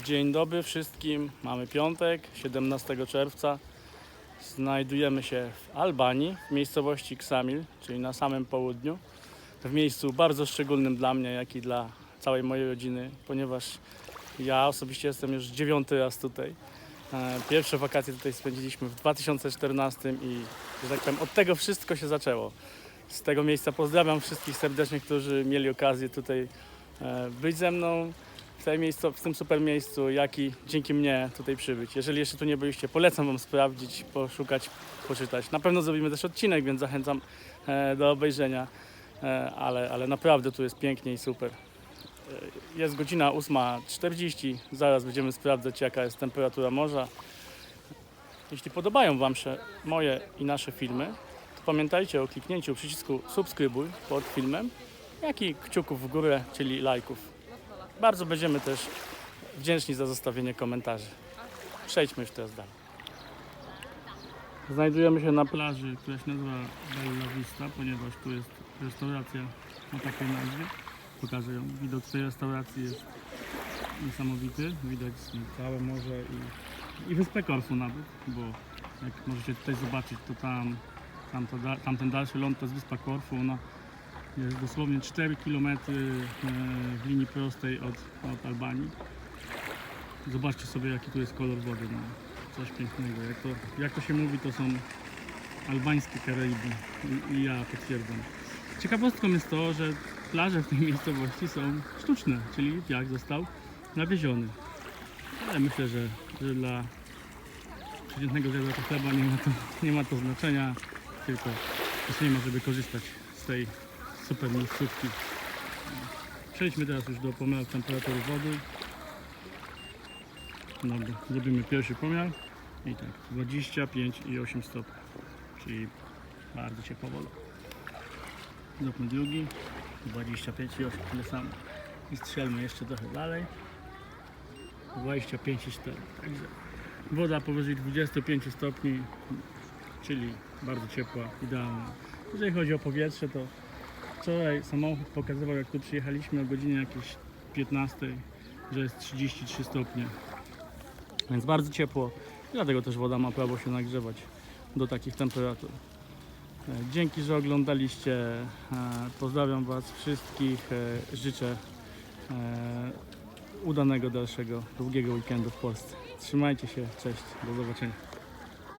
Dzień dobry wszystkim. Mamy piątek, 17 czerwca. Znajdujemy się w Albanii, w miejscowości Ksamil, czyli na samym południu. W miejscu bardzo szczególnym dla mnie, jak i dla całej mojej rodziny, ponieważ ja osobiście jestem już dziewiąty raz tutaj. E, Pierwsze wakacje tutaj spędziliśmy w 2014 i, że tak powiem, od tego wszystko się zaczęło. Z tego miejsca pozdrawiam wszystkich serdecznie, którzy mieli okazję tutaj e, być ze mną w, w tym super miejscu, jak i dzięki mnie tutaj przybyć. Jeżeli jeszcze tu nie byliście, polecam Wam sprawdzić, poszukać, poczytać. Na pewno zrobimy też odcinek, więc zachęcam e, do obejrzenia, e, ale, ale naprawdę tu jest pięknie i super. E, Jest godzina 8.40, zaraz będziemy sprawdzać jaka jest temperatura morza. Jeśli podobają Wam się moje i nasze filmy, to pamiętajcie o kliknięciu przycisku subskrybuj pod filmem, jak i kciuków w górę, czyli lajków. Bardzo będziemy też wdzięczni za zostawienie komentarzy. Przejdźmy już teraz dalej. Znajdujemy się na plaży, która się nazywa Bella Vista, ponieważ tu jest restauracja o takiej nazwie. Pokażę ją. Widok tej restauracji jest niesamowity. Widać całe morze i, i wyspę Korfu nawet, bo jak możecie tutaj zobaczyć, to tam, tam to, da- tamten dalszy ląd to jest wyspa Korfu. Ona jest dosłownie 4 km e, w linii prostej od, od Albanii. Zobaczcie sobie jaki tu jest kolor wody. No. Coś pięknego. Jak to, jak to się mówi, to są albańskie Karaiby. I, I ja potwierdzam. Ciekawostką jest to, że plaże w tej miejscowości są sztuczne, czyli piach został nawieziony. Ale myślę, że, że dla przeciętnego zjadacza chleba nie ma, to, nie ma to znaczenia, tylko też nie ma, żeby korzystać z tej super miejscówki. Przejdźmy teraz już do pomiaru temperatury wody. Dobra, zrobimy pierwszy pomiar. I tak, 25,8 stopni, czyli bardzo ciepła woda. Zróbmy drugi, 25,8 tyle samo. I strzelmy jeszcze trochę dalej. 25,4. Także woda powyżej 25 stopni, czyli bardzo ciepła, idealna. Jeżeli chodzi o powietrze, to wczoraj samochód pokazywał, jak tu przyjechaliśmy o godzinie jakieś 15, że jest 33 stopnie. Więc bardzo ciepło, dlatego też woda ma prawo się nagrzewać do takich temperatur. E, Dzięki, że oglądaliście. E, Pozdrawiam Was wszystkich. E, Życzę udanego dalszego, długiego weekendu w Polsce. Trzymajcie się, cześć, do zobaczenia.